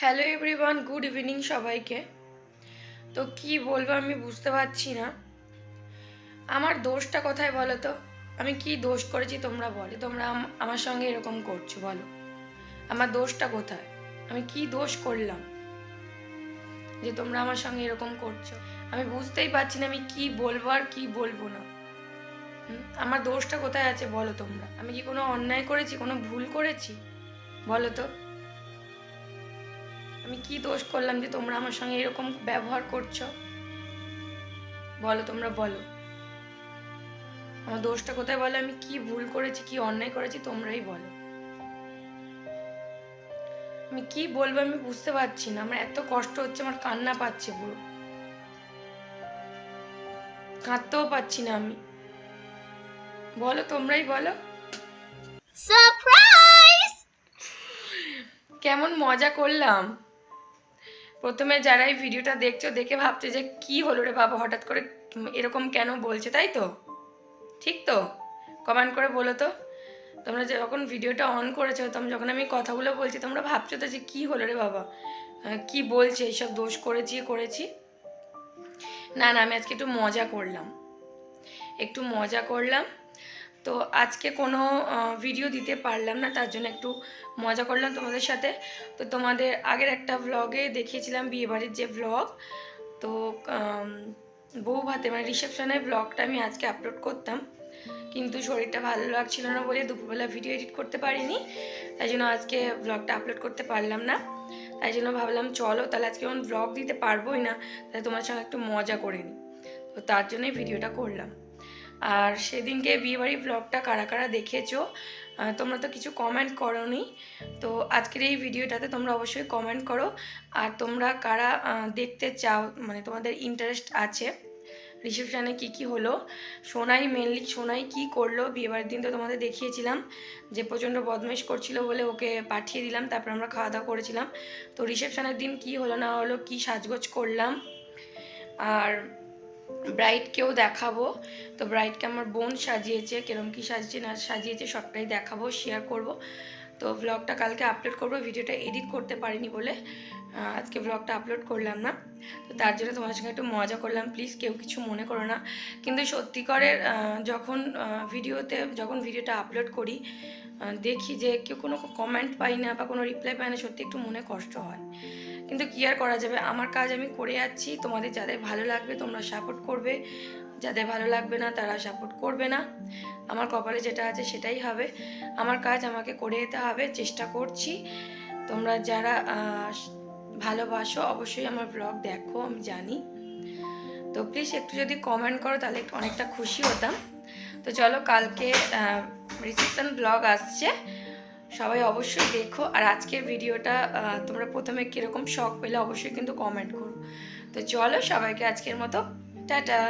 Hello everyone good evening সবাইকে। তো কি বলব আমি বুঝতে পারছি না। আমার দোষটা কোথায় বলো তো? আমি কি দোষ করেছি তোমরা বলো। তোমরা আম- আমার সঙ্গে এরকম করছ বলো। আমার দোষটা কোথায়? আমি কি দোষ করলাম? যে তোমরা আমার সঙ্গে এরকম করছ। আমি বুঝতেই পারছি না আমি কি বলব আর কি বলব না। আমার দোষটা কোথায় আছে বলো তোমরা? আমি কি কোনো অন্যায় করেছি? কোনো ভুল করেছি? বলো তো। আমি কি দোষ করলাম যে তোমরা আমার সঙ্গে এরকম ব্যবহার করছ? বলো তোমরা বলো। আমার দোষটা কোথায় বলো? আমি কি ভুল করেছি কি অন্যায় করেছি তোমরাই বলো। আমি কি বলব আমি বুঝতে পারছি না। আমার এত কষ্ট হচ্ছে আমার কান্না পাচ্ছে পুরো। কাঁদতেও পাচ্ছি না আমি। বলো তোমরাই বলো। সারপ্রাইজ কেমন মজা করলাম। প্রথমে যারা এই ভিডিওটা দেখছ, দেখে ভাবছে যে কি হলো রে বাবা, হঠাৎ করে এরকম কেন বলছে, তাই তো? ঠিক তো? কমেন্ট করে বলো তো। তোমরা যখন ভিডিওটা অন করেছ তোমরা যখন আমি কথাগুলো বলছি, তোমরা ভাবছ তো যে কি হলো রে বাবা? কি বলছে? এইসব দোষ করেছি করেছি? না না, আমি আজকে একটু মজা করলাম। একটু মজা করলাম। তো আজকে কোনো ভিডিও দিতে পারলাম না, তার জন্য একটু মজা করলাম তোমাদের সাথে। তো তোমাদের আগের একটা ভ্লগে দেখিয়েছিলাম বিয়েবাড়ির যে ভ্লগ তো বউ ভাতে মানে রিসেপশনের ভ্লগটা আমি আজকে আপলোড করতাম। কিন্তু শরীরটা ভালো লাগছিল না বলে দুপুরবেলা ভিডিও এডিট করতে পারিনি। তাই জন্য আজকে ভ্লগটা আপলোড করতে পারলাম না। তাই জন্য ভাবলাম, চলো তাহলে আজকে যখন ভ্লগ দিতে পারবোই না। তাহলে তোমার সঙ্গে একটু মজা করে নিই তো তার জন্যই ভিডিওটা করলাম। আর সেদিনকে বিয়েবাড়ির ব্লগটা কারা কারা দেখেছ তোমরা তো কিছু কমেন্ট করোনি, তো আজকের এই ভিডিওটাতে তোমরা অবশ্যই কমেন্ট করো, আর তোমরা কারা দেখতে চাও মানে তোমাদের ইন্টারেস্ট আছে রিসেপশানে কি কি হলো, সোনাই মেনলি সোনাই কি করল, বিয়েবাড়ির দিন তো তোমাদের দেখিয়েছিলাম, যে প্রচণ্ড বদমেশ করছিল বলে ওকে পাঠিয়ে দিলাম, তারপর আমরা খাওয়া দাওয়া করেছিলাম, তো রিসেপশানের দিন কি হলো না হলো, কি সাজগোজ করলাম, আর ব্রাইডকেও দেখাবো। তো ব্রাইডকে আমার বোন সাজিয়েছে কেরম কি সাজিয়েছে না সাজিয়েছে সবটাই দেখাবো শেয়ার করব। তো ব্লগটা কালকে আপলোড করব ভিডিওটা এডিট করতে পারিনি বলে আজকে ব্লগটা আপলোড করলাম না। তো তার জন্য তোমার সঙ্গে একটু মজা করলাম প্লিজ কেউ কিছু মনে করো না। কিন্তু সত্যিকারের আহ, যখন ভিডিওতে যখন ভিডিওটা আপলোড করি দেখি যে কেউ কোনো কমেন্ট পাই না বা কোনো রিপ্লাই পাই না সত্যি একটু মনে কষ্ট হয়। কিন্তু কি আর করা যাবে? আমার কাজ আমি করে যাচ্ছি। তোমাদের যাদের ভালো লাগবে, তোমরা সাপোর্ট করবে। যাদের ভালো লাগবে না, তারা সাপোর্ট করবে না। আমার কপালে যেটা আছে, সেটাই হবে। আমার কাজ আমাকে করে যেতে হবে, চেষ্টা করছি। তোমরা যারা ভালোবাসো, অবশ্যই আমার ব্লগ দেখো, আমি জানি। তো প্লিজ একটু যদি কমেন্ট করো, তাহলে একটু অনেকটা খুশি হতাম। তো চলো, কালকে রিসেপশন ব্লগ আসছে। সবাই অবশ্যই দেখো। আর আজকের ভিডিওটা তোমরা প্রথমে কীরকম শখ পেলে অবশ্যই কিন্তু কমেন্ট করো। তো চলো সবাইকে আজকের মতো, টাটা!